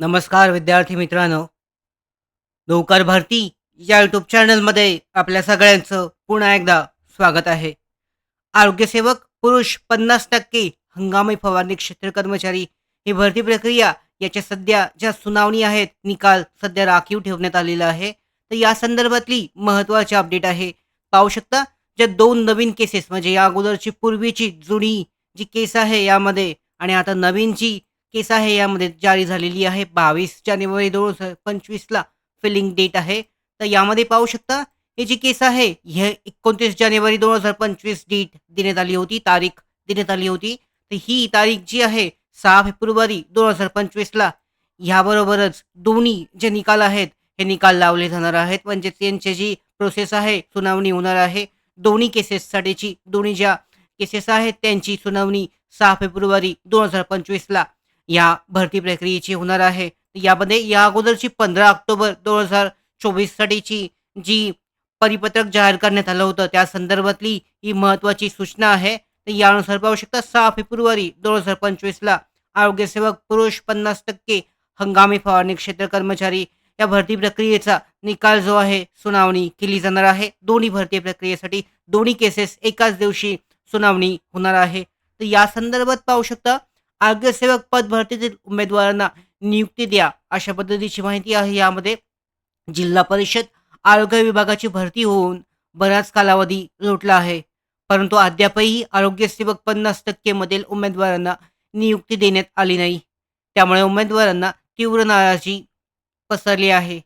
नमस्कार विद्यार्थी मित्रांनो. नौकर भरती या यूट्यूब चॅनलमध्ये आपल्या सगळ्यांचं पुन्हा एकदा स्वागत आहे. आरोग्यसेवक पुरुष पन्नास टक्के हंगामी फवारणी क्षेत्र कर्मचारी ही भरती प्रक्रिया याच्या सध्या ज्या सुनावणी आहेत निकाल सध्या राखीव ठेवण्यात आलेला आहे. तर या संदर्भातली महत्त्वाची अपडेट आहे. पाहू शकता ज्या दोन नवीन केसेस म्हणजे या अगोदरची पूर्वीची जुनी जी केस आहे यामध्ये आणि आता नवीनची केस आहे यामध्ये जारी झालेली आहे बावीस जानेवारी दोन हजार पंचवीसला फिलिंग डेट आहे. तर यामध्ये पाहू शकता हे जी केस आहे हे एकोणतीस जानेवारी दोन हजार पंचवीस डेट देण्यात आली होती तारीख देण्यात आली होती. तर ही तारीख जी आहे सहा फेब्रुवारी दोन हजार पंचवीसला ह्याबरोबरच दोन्ही जे निकाल आहेत हे निकाल लावले जाणार आहेत. म्हणजे त्यांची जी प्रोसेस आहे सुनावणी होणार आहे. दोन्ही केसेससाठीची दोन्ही ज्या केसेस आहेत त्यांची सुनावणी सहा फेब्रुवारी दोन हजार पंचवीसला या भरती प्रक्रियेची होणार आहे. यामध्ये या अगोदरची पंधरा ऑक्टोबर दोन हजार चोवीससाठीची जी परिपत्रक जाहीर करण्यात आलं होतं त्या संदर्भातली ही महत्त्वाची सूचना आहे. तर यानुसार पाहू शकता सहा फेब्रुवारी दोन हजार पंचवीसला आरोग्यसेवक पुरुष पन्नास टक्के हंगामी फवारणी क्षेत्र कर्मचारी या भरती प्रक्रियेचा निकाल जो आहे सुनावणी केली जाणार आहे. दोन्ही भरती प्रक्रियेसाठी दोन्ही केसेस एकाच दिवशी सुनावणी होणार आहे. तर या संदर्भात पाहू शकता आरोग्यसेवक पद भरतीतील उमेदवारांना नियुक्ती द्या अशा पद्धतीची माहिती आहे यामध्ये जिल्हा परिषद आरोग्य विभागाची भरती होऊन बराच कालावधी लोटला आहे. परंतु अद्यापही आरोग्यसेवक पन्नास टक्केमधील उमेदवारांना नियुक्ती देण्यात आली नाही. त्यामुळे उमेदवारांना तीव्र नाराजी पसरली आहे.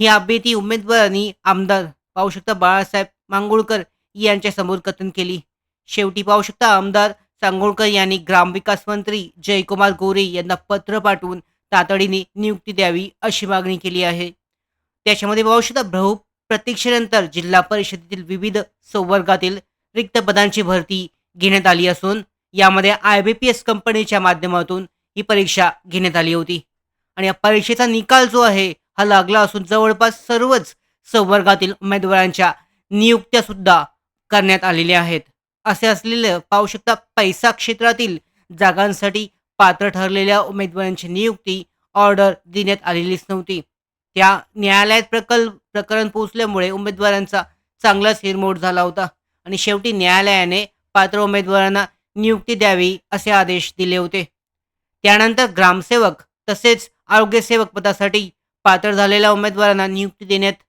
ही अभ्येती उमेदवारांनी आमदार पाहू शकता बाळासाहेब मांगुळकर यांच्यासमोर कथन केली. शेवटी पाहू शकता आमदार सांगोळकर यांनी ग्रामविकास मंत्री जयकुमार गोरे यांना पत्र पाठवून तातडीने नियुक्ती द्यावी अशी मागणी केली आहे. त्याच्यामध्ये भविष्यात बहु प्रतीक्षेनंतर जिल्हा परिषदेतील विविध संवर्गातील रिक्त पदांची भरती घेण्यात आली असून यामध्ये आय बी पी एस कंपनीच्या माध्यमातून ही परीक्षा घेण्यात आली होती. आणि या परीक्षेचा निकाल जो आहे हा लागला असून जवळपास सर्वच संवर्गातील उमेदवारांच्या नियुक्त्या सुद्धा करण्यात आलेल्या आहेत. असे असलेलं पाहू शकता पैसा क्षेत्रातील जागांसाठी पात्र ठरलेल्या उमेदवारांची नियुक्ती ऑर्डर देण्यात आलेलीच नव्हती. त्या न्यायालयात प्रकल प्रकरण पोहोचल्यामुळे उमेदवारांचा चांगलाच हिरमोड झाला होता आणि शेवटी न्यायालयाने पात्र उमेदवारांना नियुक्ती द्यावी असे आदेश दिले होते. त्यानंतर ग्रामसेवक तसेच आरोग्यसेवक पदासाठी पात्र झालेल्या उमेदवारांना नियुक्ती देण्यात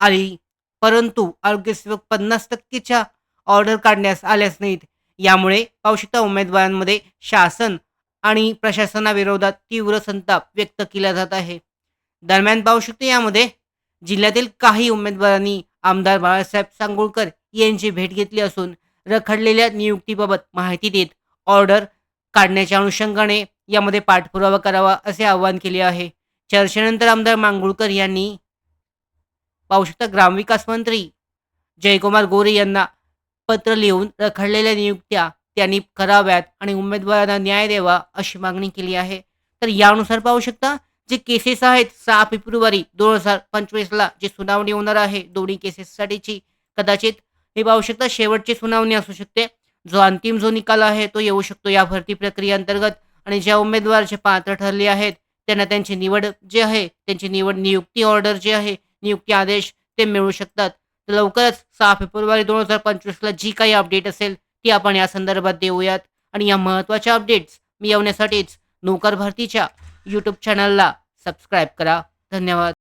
आली परंतु आरोग्यसेवक पन्नास टक्केच्या ऑर्डर काढण्यास आल्याच नाहीत. यामुळे पावशिता उमेदवारांमध्ये शासन आणि प्रशासनाविरोधात तीव्र संताप व्यक्त केला जात आहे. दरम्यान पाहू यामध्ये जिल्ह्यातील काही उमेदवारांनी आमदार बाळासाहेब सांगोळकर यांची भेट घेतली असून रखडलेल्या नियुक्तीबाबत माहिती देत ऑर्डर काढण्याच्या अनुषंगाने यामध्ये पाठपुरावा करावा असे आवाहन केले आहे. चर्चेनंतर आमदार मांगुळकर यांनी पाहू शकता ग्रामविकास मंत्री जयकुमार गोरे यांना पत्र लिहून रखडलेल्या नियुक्त्या त्यांनी कराव्यात आणि उमेदवारांना न्याय द्यावा अशी मागणी केली आहे. तर यानुसार पाहू शकता जे केसेस आहेत सहा फेब्रुवारी दोन हजार पंचवीसला जी सुनावणी होणार आहे दोन्ही केसेससाठीची कदाचित हे पाहू शकता शेवटची सुनावणी असू शकते. जो अंतिम जो निकाल आहे तो येऊ शकतो या भरती प्रक्रियेअंतर्गत आणि ज्या उमेदवार जे पात्र ठरले आहेत त्यांना त्यांची निवड जे आहे त्यांची निवड नियुक्ती ऑर्डर जे आहे नियुक्ती आदेश ते मिळू शकतात. तर लवकरच सहा फेब्रुवारी दोन हजार पंचवीसला जी काही अपडेट असेल ती आपण या संदर्भात देऊयात. आणि या महत्त्वाच्या अपडेट्स मिळवण्यासाठीच नोकर भरतीच्या यूट्यूब चॅनलला सबस्क्राईब करा. धन्यवाद.